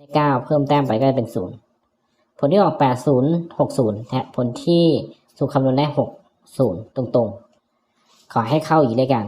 ได้เก้าเพิ่มแต้มไปก็จะเป็นศูนย์ผลที่ออกแปดศูนย์หกศูนย์นะฮะผลที่สุคำนวณได้หกศูนย์ตรงๆ ขอให้เข้าอีกด้วยกัน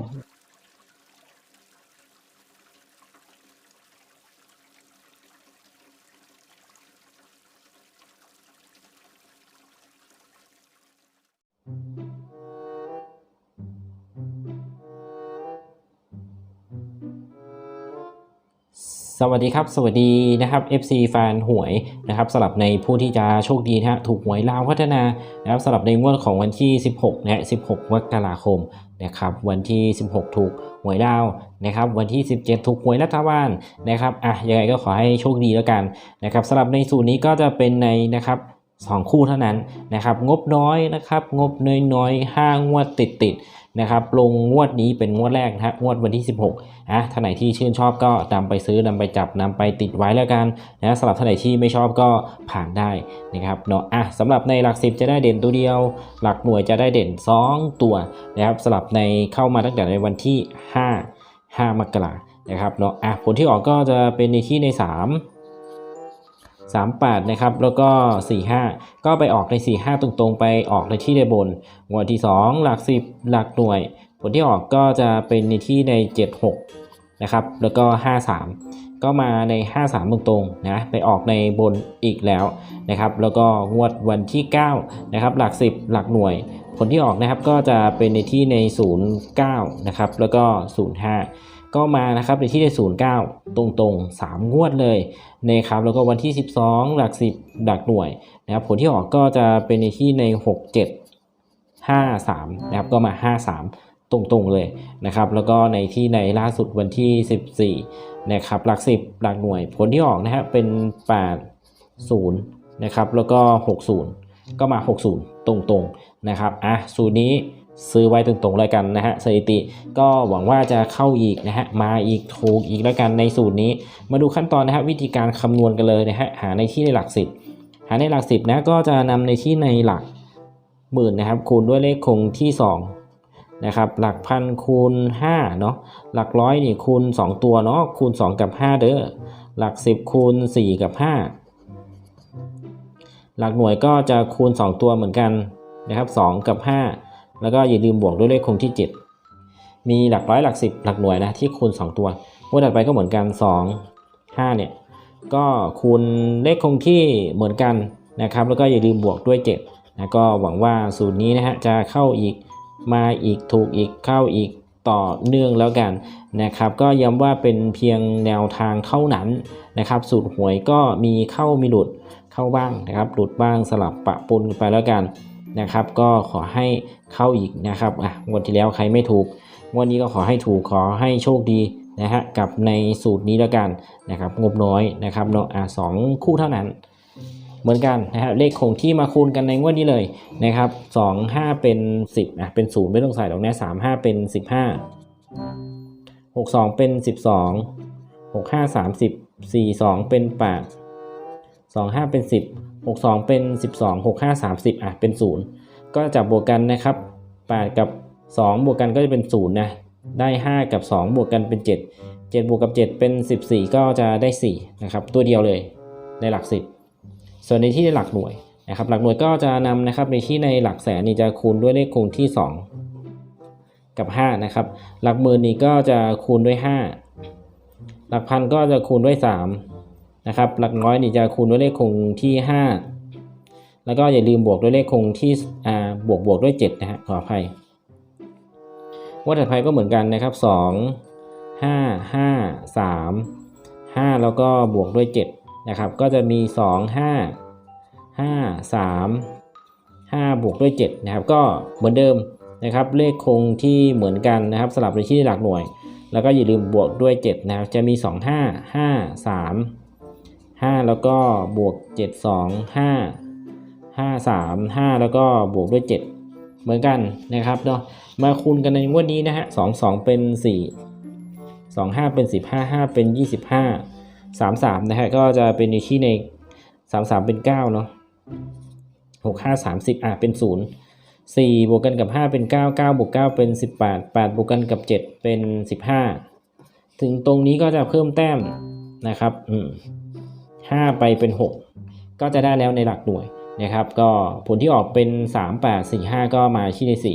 สวัสดีครับ สวัสดีนะครับ FC แฟนหวยนะครับสำหรับในผู้ที่จะโชคดีนะฮะถูกหวยลาวพัฒนานะครับสำหรับในงวดของวันที่ 16นะฮะ16มกราคมนะครับวันที่ 16 ถูกหวยลาวนะครับวันที่ 17 ถูกหวยรัฐบาลนะครับอะยังไงก็ขอให้โชคดีแล้วกันนะครับสำหรับในสูตรนี้ก็จะเป็นในนะครับสองคู่เท่านั้นนะครับงบน้อยนะครับงบน้อยๆห้างวดติดติดๆ นะครับลงงวดนี้เป็นงวดแรกนะฮะงวดวันที่ 16อะท่านไหนที่ชื่นชอบก็นำไปซื้อนำไปจับนำไปติดไว้แล้วกันนะสำหรับท่านไหนที่ไม่ชอบก็ผ่านได้นะครับเนาะอะสำหรับในหลักสิบจะได้เด่นตัวเดียว หลักหน่วยจะได้เด่น 2 ตัวนะครับสำหรับในเข้ามาตั้งแต่ในวันที่ 5 5มกรานะครับเนาะอะผลที่ออกก็จะเป็นในที่ใน 3 38 นะครับ แล้วก็ 45 ก็ไปออกใน 45 ตรงๆ ไปออกในที่ในบนงวดที่ 2 หลัก 10 หลักหน่วย ผลที่ออกก็จะเป็นในที่ใน 76 นะครับ แล้วก็ 53 ก็มาใน 53 ตรงๆ นะ ไปออกในบนอีกแล้วนะครับ แล้วก็งวดวันที่ 9 นะครับ หลัก 10 หลักหน่วย ลที่ออกนะครับก็จะเป็นในที่ใน 09 นะครับ แล้วก็ 05 ก็มานะครับในที่ใน 09 ตรงๆ 3 งวดเลยนะครับแล้วก็วันที่ 12 หลัก 10 หลักหน่วยนะครับผลที่ออกก็จะเป็นในที่ใน 67 53 นะครับก็มา 53 ตรงๆเลยนะครับ แล้วก็ในที่ในล่าสุดวันที่ 14 นะครับ หลัก 10 หลักหน่วย ผลที่ออกนะฮะเป็น 80 นะครับ แล้วก็ 60 ก็มา 60 ตรงๆ นะครับอะสูตรนี้ซื้อไว้ตรงๆแล้วกันนะฮะสถิติก็หวังว่าจะเข้าอีกนะฮะมาอีกถูกอีกแล้วกันในสูตรนี้ มาดูขั้นตอนนะฮะวิธีการคำนวณกันเลยนะฮะหาในที่ในหลัก10หาในหลัก10นะก็จะนำในที่ในหลักหมื่นนะครับคูณด้วยเลขคงที่2นะครับหลักพันคูณ5เนาะหลักร้อยนี่คูณ 2 ตัวเนาะคูณ 2 กับ 5 เด้อหลัก 10 คูณ 4 กับ 5 หลักหน่วยก็จะคูณ 2 ตัวเหมือนกัน นะครับ 2 กับ 5 แล้วก็อย่าลืมบวกด้วยเลขคงที่ 7 มีหลักร้อยหลัก 10 หลักหน่วยนะที่คูณ 2 ตัวงวดถัดไปก็เหมือนกัน 2 5 เนี่ยก็คูณเลขคงที่เหมือนกันนะครับ แล้วก็อย่าลืมบวกด้วย7นะก็หวังว่าสูตรนี้นะฮะจะเข้าอีกมาอีกถูกอีกเข้าอีกต่อเนื่องแล้วกันนะครับ ก็ย้ำว่าเป็นเพียงแนวทางเท่านั้นนะครับ สูตรหวยก็มีเข้ามีหลุดเข้าบ้างนะครับ หลุดบ้างสลับปะปนกันไปแล้วกัน นะครับ ก็ขอให้เข้าอีกนะครับอะงวดที่แล้วใครไม่ถูกงวดนี้ก็ขอให้ถูกขอให้โชคดีนะฮะกับในสูตรนี้แล้วกันนะครับงบน้อยนะครับเนาะอะสองคู่เท่านั้น เหมือนกันนะครับเลขคงที่มาคูณกันในงวดนี้เลยนะครับสองห้าเป็นสิบอะเป็นศูนย์ไม่ต้องใส่หรอกนะสามห้าเป็นสิบห้าหกสองเป็นสิบสองหกห้าสามสิบสี่สองเป็นแปดสองห้าเป็นสิบ หกสองเป็นสิบสองหกห้าสามสิบอะ เป็นศูนย์ก็จับบวกกันนะครับแปดกับสองบวกกันก็จะเป็นศูนย์นะ ได้ห้ากับสองบวกกันเป็นเจ็ดเจ็ดบวกกับเจ็ดเป็นสิบสี่ก็จะได้สี่นะครับ ตัวเดียวเลย ในหลักสิบส่วนในที่ในหลักหน่วยนะครับ หลักหน่วยก็จะนำนะครับ ในที่ในหลักแสนนี่จะคูณด้วยเลขคงที่ 2 กับ 5 นะครับ หลักหมื่นนี่ก็จะคูณด้วย 5 หลักพันก็จะคูณด้วย 3 นะครับ หลักร้อยนี่จะคูณด้วยเลขคงที่ 5 แล้วก็อย่าลืมบวกด้วยเลขคงที่อ่าบวกบวกด้วย7นะฮะขออภัยวัดถัดไปก็เหมือนกันนะครับ 2 5 5 3 5 แล้วก็บวกด้วย7นะครับก็จะมี 2 5 5 3 5 บวกด้วย7นะครับก็เหมือนเดิมนะครับเลขคงที่เหมือนกันนะครับสลับในที่หลักหน่วย แล้วก็อย่าลืมบวกด้วย7นะครับจะมี 2 5 5 3 5 แล้วก็บวก 7 2 5 5 3 5 แล้วก็บวกด้วย 7 เหมือนกันนะครับเนาะมาคูณกันในงวดนี้นะฮะ2 2 เป็น 4 2 5 เป็น 15 5 เป็น 25สามสามนะฮะก็จะเป็นในที่ในสามสามเป็นเก้าเนาะหกห้าสามสิบอะเป็นศูนย์สี่บวกกันกับห้าเป็นเก้าเก้าบวกเก้าเป็นสิบแปดแปดบวกกันกับเจ็ดเป็นสิบห้าถึงตรงนี้ก็จะเพิ่มแต้มนะครับ อืม 5 ไปเป็น 6 ก็จะได้แล้วในหลักหน่วยนะครับ ก็ผลที่ออกเป็น 3 8 4 5 ก็มาที่ใน 4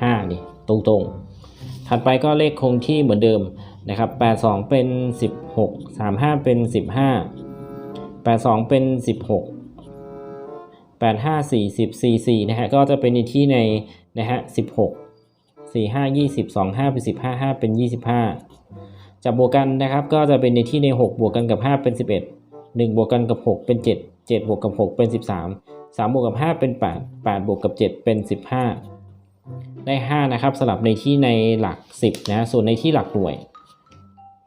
5 นี่ ตรงๆ ถัดไปก็เลขคงที่เหมือนเดิมนะครับ 82 เป็น 16 35 เป็น 15 82 เป็น 16 85 40 44นะฮะก็จะเป็นในที่ในนะฮะ16 45 20 25เป็น15 5 เป็น 25จับบวกกันนะครับก็จะเป็นในที่ใน 6 บวกกันกับ 5 เป็น 11 1 บวกกันกับ 6 เป็น 7 7 บวกกับ 6 เป็น 13 3 บวกกับ 5 เป็น 8 8 บวกกับ 7 เป็น 15 ได้ 5 นะครับสลับในที่ในหลัก 10 นะส่วนในที่หลักหน่วย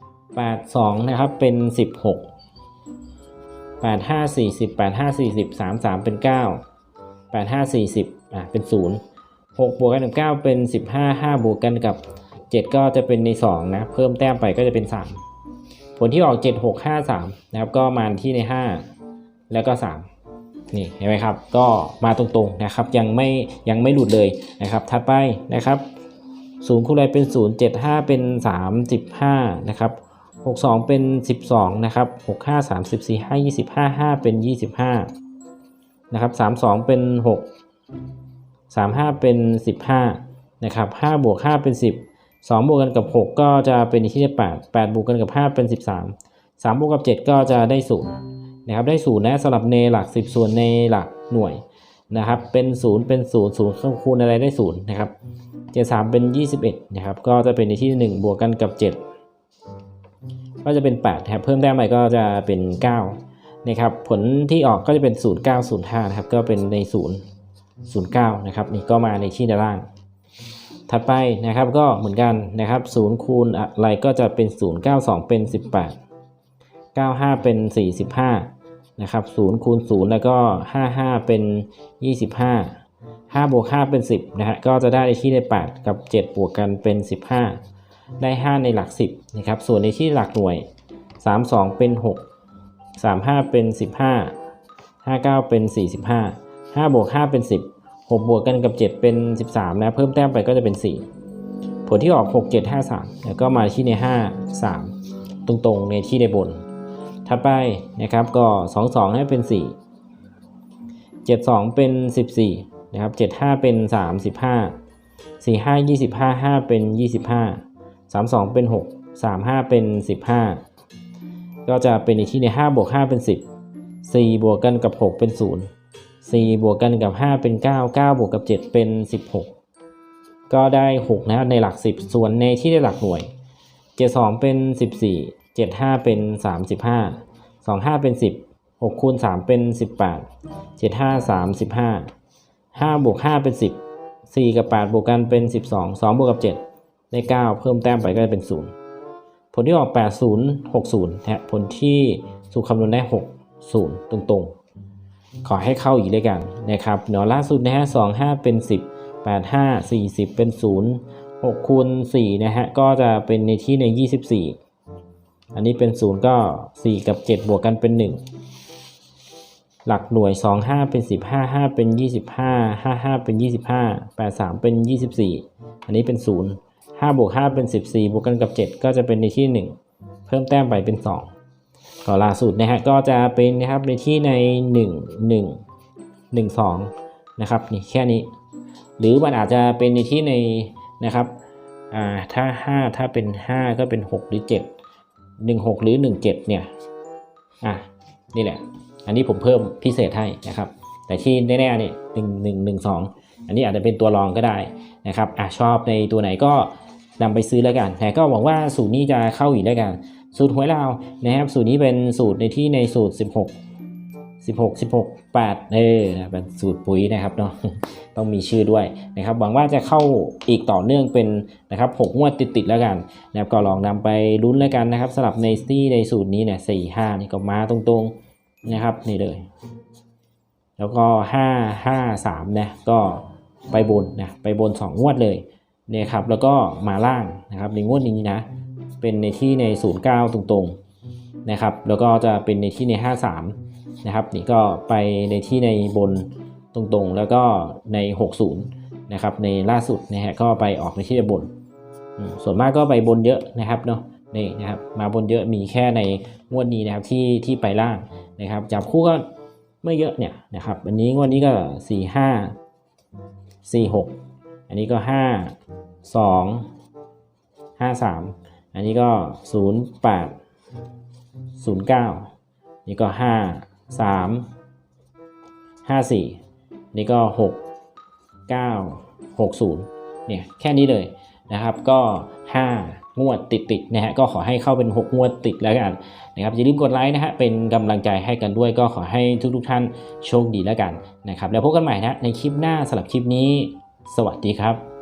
8 2 นะครับ เป็น 16 8 5 40 8 5 40 3 3 เป็น 9 8 5 40อะเป็น 0 6 บวกกันกับ 9 เป็น 15 5 บวกกันกับ 7 ก็จะเป็นใน 2 นะ เพิ่มแต้มไปก็จะเป็น 3 ผลที่ออก 7 6 5 3 นะครับ ก็มาที่ใน 5 แล้วก็ 3 นี่เห็นไหมครับ ก็มาตรงๆนะครับ ยังไม่ยังไม่หลุดเลยนะครับ ถัดไปนะครับ0คูณอะไรเป็น 0 7 5 เป็น 35 นะครับ 62 เป็น 12 นะครับ 65 34 5 25 5 เป็น 25 นะครับ 32 เป็น 6 35 เป็น 15 นะครับ 5 บวก 5 เป็น 10 2 บวกกันกับ 6 ก็จะเป็นที่ได้8 8 บวกกันกับ 5 เป็น 13 3 บวกกับ 7 ก็จะได้0นะครับได้0นะสำหรับในหลัก 10 ส่วนในหลักหน่วยนะครับเป็น 0 เป็น 0 0ข้างคูณอะไรได้0นะครับ73 เป็น 21นะครับก็จะเป็นในที่ 1 บวกกันกับ 7 ก็จะเป็น8ครับเพิ่มแต้มใหม่ก็จะเป็น9นะครับผลที่ออกก็จะเป็น 0905นะครับก็เป็นใน 0 09นะครับนี่ก็มาในที่ด้านล่าง ถัดไปนะครับก็เหมือนกันนะครับ0คูณอะไรก็จะเป็น 0 92 เป็น 18 95 เป็น 45นะครับ0คูณ0แล้วก็ 55 เป็น 25 5บวก5เป็น 10นะฮะก็จะได้ในที่ใน 8 กับ 7 บวกกันเป็น 15 ได้ 5 ในหลัก 10นะครับส่วนในที่หลักหน่วย 32 เป็น 6 35 เป็น 15 59 เป็น 45 5บวก5เป็น 10 6 บวกกันกับ 7 เป็น 13 นะ เพิ่มแต้มไปก็จะเป็น 4 ผลที่ออก 6 7 5 3 แล้วก็มาที่ใน 5 3 ตรงๆในที่ในบน ถัดไปนะครับก็ 2 2 ให้เป็น 4 7 2 เป็น 14 นะครับ 7 5 เป็น35 4 5 25 5 เป็น 25 3 2 เป็น 6 3 5 เป็น 15 ก็จะเป็นในที่ใน 5 บวก 5 เป็น 10 4 บวกกันกับ 6 เป็น 0 4 บวกกันกับ 5 เป็น 9 9 บวกกับ 7 เป็น 16 ก็ได้ 6 นะครับในหลัก 10 ส่วนในที่ได้หลักหน่วย 72 เป็น 14 75 เป็น 35 25 เป็น 10 6คูณ3เป็น 18 75 35 5บวก5เป็น 10 4 กับ 8 บวกกันเป็น 12 2 บวกกับ 7 ได้ 9 เพิ่มแต้มไปก็จะเป็น 0 ผลที่ออก 80 60นะผลที่สูตรคำนวณได้ 6 0 ตรงๆ ขอให้เข้าอีกด้วยกันนะครับเนาะล่าสุดนะฮะ2 5เป็น10 8 5 40เป็น0 6คูณ4นะฮะก็จะเป็นในที่ใน24อันนี้เป็น0ก็4กับ7บวกกันเป็น1หลักหน่วย 2 5 เป็น 15 5 เป็น 25 5 5 เป็น 25 8 3 เป็น 24 อันนี้เป็น 0 5บวก5เป็น 14 บวกกันกับ 7 ก็จะเป็นในที่ 1 เพิ่มแต้มไปเป็น 2 ก็ล่าสุดนะฮะก็จะเป็นนะครับในที่ใน 1 1 1 2นะครับนี่แค่นี้ หรือมันอาจจะเป็นในที่ในนะครับอ่าถ้า 5 ถ้าเป็น 5 ก็เป็น 6 หรือ 7 1 6 หรือ 1 7 เนี่ยอะนี่แหละ อันนี้ผมเพิ่มพิเศษให้นะครับ แต่ที่แน่ๆเนี่ยหนึ่งหนึ่งหนึ่งสองอันนี้อาจจะเป็นตัวรองก็ได้นะครับอะชอบในตัวไหนก็นำไปซื้อแล้วกันแต่ก็หวังว่าสูตรนี้จะเข้าอีกแล้วกัน สูตรหวยลาวนะครับ สูตรนี้เป็นสูตรในที่ในสูตร 16 16 16 8 เออเป็นสูตรปุ๋ยนะครับเนาะต้องมีชื่อด้วยนะครับหวังว่าจะเข้าอีกต่อเนื่องเป็นนะครับหกงวดติดๆแล้วกันนะครับก็ลองนำไปลุ้นแล้วกันนะครับสำหรับในที่ในสูตรนี้เนี่ยสี่ห้านี่ก็มาตรงๆนะครับนี่เลย แล้วก็ห้าห้าสามนะก็ไปบนนะไปบนสองงวดเลยเนี่ยครับแล้วก็มาล่างนะครับในงวดนี้นะ เป็นในที่ในศูนย์เก้าตรงๆนะครับ แล้วก็จะเป็นในที่ในห้าสามนะครับ นี่ก็ไปในที่ในบนตรงๆ แล้วก็ใน 60 นะครับ ในล่าสุดนะฮะก็ไปออกในที่ในบน ส่วนมากก็ไปบนเยอะนะครับเนาะนนี่นะครับมาบนเยอะมีแค่ในงวดนี้นะครับที่ที่ไปล่างนะครับจับคู่ก็ไม่เยอะเนี่ยนะครับอันนี้งวดนี้ก็ 4 5 4 6 อันนี้ก็ 5 2 5 3 อันนี้ก็ 0 8 0 9 นี่ก็ 5 3 5 4 นี่ก็ 6 9 6 0 เนี่ยแค่นี้เลยนะครับก็ 5 งวดติดติดๆนะฮะก็ขอให้เข้าเป็น 6 งวดติดแล้วกันนะครับอย่าลืมกดไลค์นะฮะเป็นกำลังใจให้กันด้วยก็ขอให้ทุกๆท่านโชคดีแล้วกันนะครับแล้วพบกันใหม่นะในคลิปหน้าสำหรับคลิปนี้ สวัสดีครับ